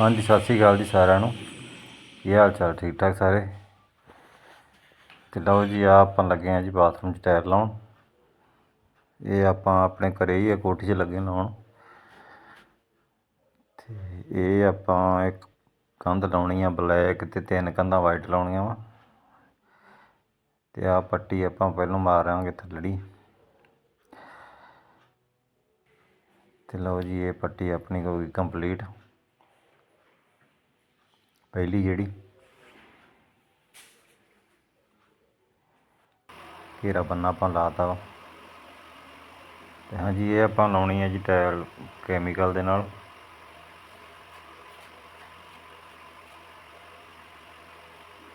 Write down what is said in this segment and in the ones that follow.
ਹਾਂਜੀ, ਸਤਿ ਸ਼੍ਰੀ ਅਕਾਲ ਜੀ ਸਾਰਿਆਂ ਨੂੰ। ਕੀ ਹਾਲ ਚਾਲ? ਠੀਕ ਠਾਕ ਸਾਰੇ? ਤੇ ਲਓ ਜੀ ਆ ਆਪਾਂ ਲੱਗੇ ਆ ਜੀ ਬਾਥਰੂਮ 'ਚ ਟਾਇਰ ਲਾਉਣ। ਇਹ ਆਪਾਂ ਆਪਣੇ ਘਰੇ ਹੀ ਆ, ਕੋਠੀ 'ਚ ਲੱਗੇ ਲਾਉਣ। ਤੇ ਇਹ ਆਪਾਂ ਇੱਕ ਕੰਧ ਲਾਉਣੀ ਆ, ਬਲੈਕ ਤੇ ਤਿੰਨ ਕੰਧਾਂ ਵਾਈਟ ਲਾਉਣੀਆਂ ਵਾ। ਤੇ ਆ ਪੱਟੀ ਆਪਾਂ ਪਹਿਲਾਂ ਮਾਰਾਂਗੇ ਥੱਲੜੀ। ਤੇ ਲਓ ਜੀ, ਇਹ ਪੱਟੀ ਆਪਣੀ ਹੋ ਗਈ ਕੰਪਲੀਟ। ਪਹਿਲੀ ਜਿਹੜੀ। ਘੇਰਾ ਬੰਨਾ ਆਪਾਂ ਲਾਤਾ ਵਾ। ਤੇ ਹਾਂਜੀ, ਇਹ ਆਪਾਂ ਲਾਉਣੀ ਹੈ ਜੀ ਟਾਇਲ ਕੈਮੀਕਲ ਦੇ ਨਾਲ।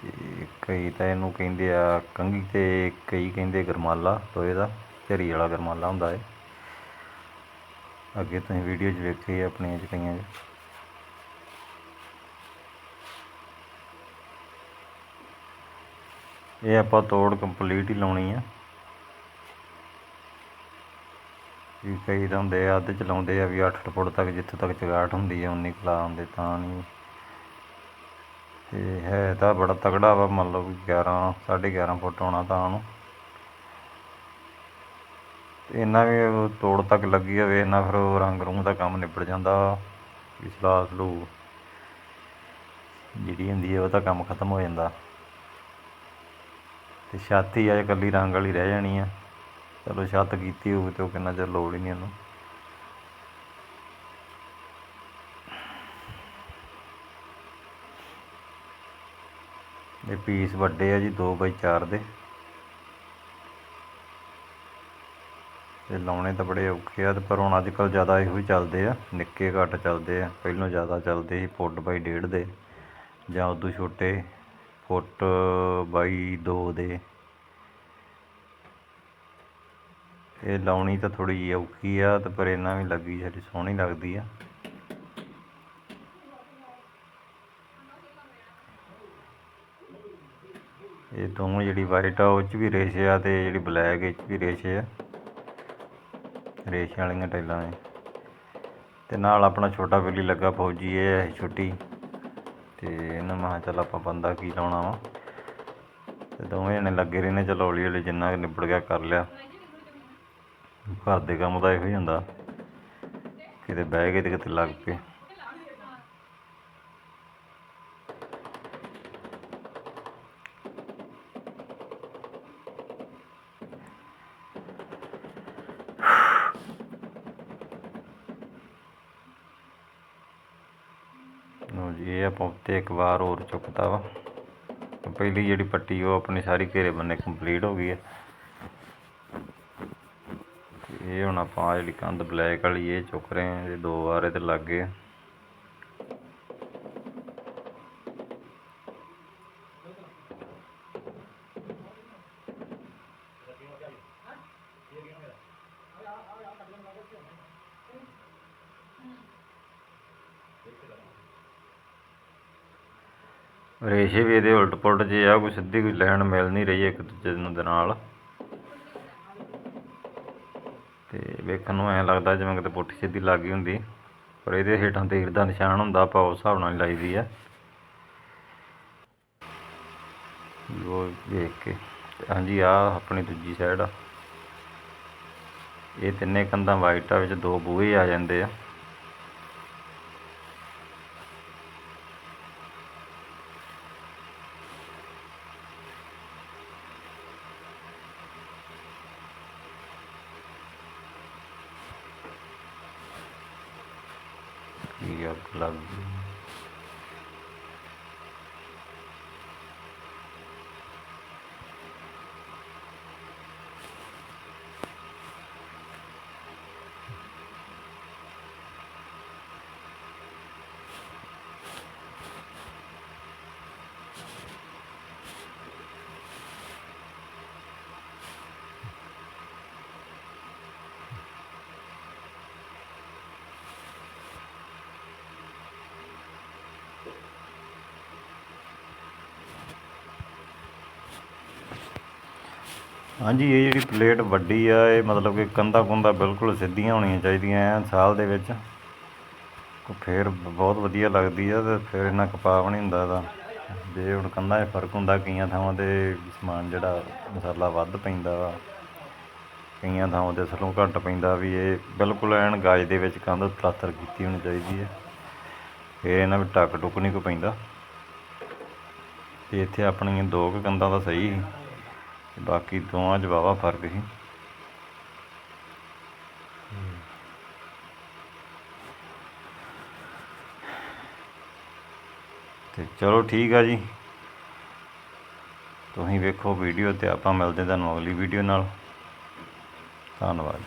ਤੇ ਕਈ ਤਾਂ ਇਹਨੂੰ ਕਹਿੰਦੇ ਆ ਕੰਘੀ ਤੇ ਕਈ ਕਹਿੰਦੇ ਗਰਮਾਲਾ ਟੋਏ ਦਾ, ਝਰੀ ਵਾਲਾ ਗਰਮਾਲਾ ਹੁੰਦਾ ਹੈ ਅੱਗੇ ਤੁਸੀਂ ਵੀਡੀਓ 'ਚ ਵੇਖੇ ਆਪਣੀਆਂ 'ਚ ਕਈਆਂ 'ਚ। ਇਹ ਆਪਾਂ ਤੋੜ ਕੰਪਲੀਟ ਹੀ ਲਾਉਣੀ ਆ। ਵੀ ਕਈ ਤਾਂ ਹੁੰਦੇ ਆ, ਅੱਧ ਚਲਾਉਂਦੇ ਆ ਵੀ 8 ਫੁੱਟ ਤੱਕ ਜਿੱਥੇ ਤੱਕ ਚਗਾਟ ਹੁੰਦੀ ਆ, ਉਨੀ ਕਲਾ ਆਉਂਦੇ ਤਾਂ ਨਹੀਂ। ਤੇ ਹੈ ਤਾਂ ਬੜਾ ਤਕੜਾ ਵਾ, ਮੰਨ ਲਓ ਵੀ 11 11.5 ਫੁੱਟ ਹੋਣਾ ਤਾਂ ਉਹਨੂੰ। ਤੇ ਇਹਨਾਂ ਵੀ ਤੋੜ ਤੱਕ ਲੱਗੀ ਹੋਵੇ ਇਹਨਾਂ ਫਿਰ ਉਹ ਰੰਗ ਰੂੰਗ ਦਾ ਕੰਮ ਨਿਬੜ ਜਾਂਦਾ ਵੀ ਸਲਾਹ ਸਲੂ ਜਿਹੜੀ ਹੁੰਦੀ ਹੈ ਉਹ ਤਾਂ ਕੰਮ ਖਤਮ ਹੋ ਜਾਂਦਾ। ਤੇ ਛੱਤ ਹੀ ਆ, ਇਕੱਲੀ ਰੰਗ ਵਾਲੀ ਰਹਿ ਜਾਣੀ ਆ। ਚਲੋ ਛੱਤ ਕੀਤੀ ਹੋਵੇ ਤੇ ਉਹ ਕਿੰਨਾ ਚਿਰ ਲੋੜ ਹੀ ਨਹੀਂ ਉਹਨੂੰ। ਇਹ ਪੀਸ ਵੱਡੇ ਆ ਜੀ 2 ਬਾਈ 4 ਦੇ। ਤੇ ਲਾਉਣੇ ਤਾਂ ਬੜੇ ਔਖੇ ਆ ਤੇ ਪਰ ਹੁਣ ਅੱਜ ਕੱਲ ਜ਼ਿਆਦਾ ਇਹੋ ਹੀ ਚੱਲਦੇ ਆ, ਨਿੱਕੇ ਘੱਟ ਚੱਲਦੇ ਆ। ਪਹਿਲਾਂ ਜ਼ਿਆਦਾ ਚੱਲਦੇ ਸੀ, ਫੁੱਟ ਬਾਈ ਡੇਢ ਦੇ ਜਾਂ ਉਦੋਂ ਛੋਟੇ। ਫੁੱਟ ਬਾਈ 2 ਦੇ। ਇਹ ਲਾਉਣੀ ਤਾਂ ਥੋੜੀ ਜਿਹੀ ਔਖੀ ਆ, ਤੇ ਪਰ ਇਹਨਾਂ ਵੀ ਲੱਗੀ ਸਾਡੀ ਸੋਹਣੀ ਲੱਗਦੀ ਆ। ਇਹ ਦੋਵੇਂ ਜਿਹੜੀ ਵਾਈਟ ਆ, ਉਹ 'ਚ ਵੀ ਰੇਸ਼ੇ ਆ ਤੇ ਜਿਹੜੀ ਬਲੈਕ ਇਹ 'ਚ ਵੀ ਰੇਸ਼ੇ ਆ। ਰੇਸ਼ੇ ਵਾਲੀਆਂ ਟਾਈਲਾਂ ਨੇ। ਤੇ ਨਾਲ ਆਪਣਾ ਛੋਟਾ ਬਿੱਲੀ ਲੱਗਾ ਫੌਜੀ, ਇਹ ਹੈ ਛੋਟੀ। ਤੇ ਇਹਨਾਂ ਮਹਾ ਚੱਲ ਆਪਾਂ ਬੰਦਾ ਕੀ ਲਾਉਣਾ ਵਾ। ਤੇ ਦੋਵੇਂ ਜਣੇ ਲੱਗੇ ਰਹੇ ਨੇ ਚਲੋ ਹੌਲੀ ਹੌਲੀ ਜਿੰਨਾ ਕੁ ਨਿਬੜ ਗਿਆ ਕਰ ਲਿਆ। ਘਰ ਦੇ ਕੰਮ ਦਾ ਇਹੋ ਹੀ ਹੁੰਦਾ। ਕਿਤੇ ਬਹਿ ਗਏ ਤੇ ਕਿਤੇ ਲੱਗ ਪਏ। ਲਓ ਜੀ, ਇਹ ਆਪਾਂ ਉੱਤੇ ਇੱਕ ਵਾਰ ਹੋਰ ਚੁੱਕਤਾ ਵਾ। ਪਹਿਲੀ ਜਿਹੜੀ ਪੱਟੀ ਉਹ ਆਪਣੀ ਸਾਰੀ ਘੇਰੇ ਬੰਨੇ ਕੰਪਲੀਟ ਹੋ ਗਈ ਹੈ ਇਹ ਹੁਣ ਆਪਾਂ ਜਿਹੜੀ ਕੰਧ ਬਲੈਕ ਵਾਲੀ, ਇਹ ਚੁੱਕ ਰਹੇ ਹਾਂ, ਇਹ ਦੋ ਵਾਰ ਇਹਦੇ ਲੱਗ ਗਏ ਆ। ਰੇਸ਼ੇ ਵੀ ਇਹਦੇ ਉਲਟ ਪੁਲਟ ਜੇ ਆ, ਕੋਈ ਸਿੱਧੀ ਕੋਈ ਲਾਈਨ ਮਿਲ ਨਹੀਂ ਰਹੀ ਇੱਕ ਦੂਜੇ ਨੂੰ ਦੇ ਨਾਲ। ਤੇ ਵੇਖਣ ਨੂੰ ਐਂ ਲੱਗਦਾ ਜਿਵੇਂ ਕਿਤੇ ਪੁੱਠੀ ਸਿੱਧੀ ਲੱਗ ਗਈ ਹੁੰਦੀ। ਪਰ ਇਹਦੇ ਹੇਠਾਂ ਤੀਰ ਦਾ ਨਿਸ਼ਾਨ ਹੁੰਦਾ, ਆਪਾਂ ਉਸ ਹਿਸਾਬ ਨਾਲ ਹੀ ਲਾਈਦੀ ਆ। ਉਹ ਵੇਖ ਕੇ। ਹਾਂਜੀ ਆ ਆਪਣੀ ਦੂਜੀ ਸਾਈਡ ਆ। ਇਹ ਤਿੰਨੇ ਕੰਧਾਂ ਵਾਈਟ ਆ ਵਿੱਚ ਦੋ ਬੂਹੇ ਆ ਜਾਂਦੇ ਆ। ਕੀ ਹਾਂਜੀ, ਇਹ ਜਿਹੜੀ ਪਲੇਟ ਵੱਡੀ ਆ, ਇਹ ਮਤਲਬ ਕਿ ਕੰਧਾ ਕੁੰਧਾ ਬਿਲਕੁਲ ਸਿੱਧੀਆਂ ਹੋਣੀਆਂ ਚਾਹੀਦੀਆਂ ਐ ਸਾਲ ਦੇ ਵਿੱਚ। ਕੋ ਫੇਰ ਬਹੁਤ ਵਧੀਆ ਲੱਗਦੀ ਆ ਤੇ ਫਿਰ ਇਹਨਾਂ ਕਪਾਵ ਨਹੀਂ ਹੁੰਦਾ ਇਹਦਾ। ਜੇ ਹੁਣ ਕੰਧਾਂ 'ਚ ਫ਼ਰਕ ਹੁੰਦਾ ਕਈਆਂ ਥਾਵਾਂ ਤੇ ਸਮਾਨ ਜਿਹੜਾ ਮਸਾਲਾ ਵੱਧ ਪੈਂਦਾ ਵਾ, ਕਈਆਂ ਥਾਵਾਂ ਤੇ ਅਸਲੋਂ ਘੱਟ ਪੈਂਦਾ ਵੀ ਇਹ ਬਿਲਕੁਲ ਐਨ ਗਾਜ ਦੇ ਵਿੱਚ ਕੰਧ ਪਲਾਸਟਰ ਕੀਤੀ ਹੋਣੀ ਚਾਹੀਦੀ ਹੈ ਫਿਰ ਇਹਨਾਂ ਵਿੱਚ ਟੱਕ ਟੁੱਕ ਨਹੀਂ ਕੋ ਪੈਂਦਾ। ਤੇ ਇੱਥੇ ਆਪਣੀਆਂ ਦੋ ਕੁ ਕੰਧਾਂ ਦਾ ਸਹੀ ਬਾਕੀ ਦੋਵਾਂ 'ਚ ਵਾਹਵਾ ਫ਼ਰਕ ਸੀ। ਤੇ ਚਲੋ ਠੀਕ ਆ ਜੀ। ਤੁਸੀਂ ਵੇਖੋ ਵੀਡੀਓ ਤੇ ਆਪਾਂ ਮਿਲਦੇ ਤੁਹਾਨੂੰ ਅਗਲੀ ਵੀਡੀਓ ਨਾਲ। ਧੰਨਵਾਦ।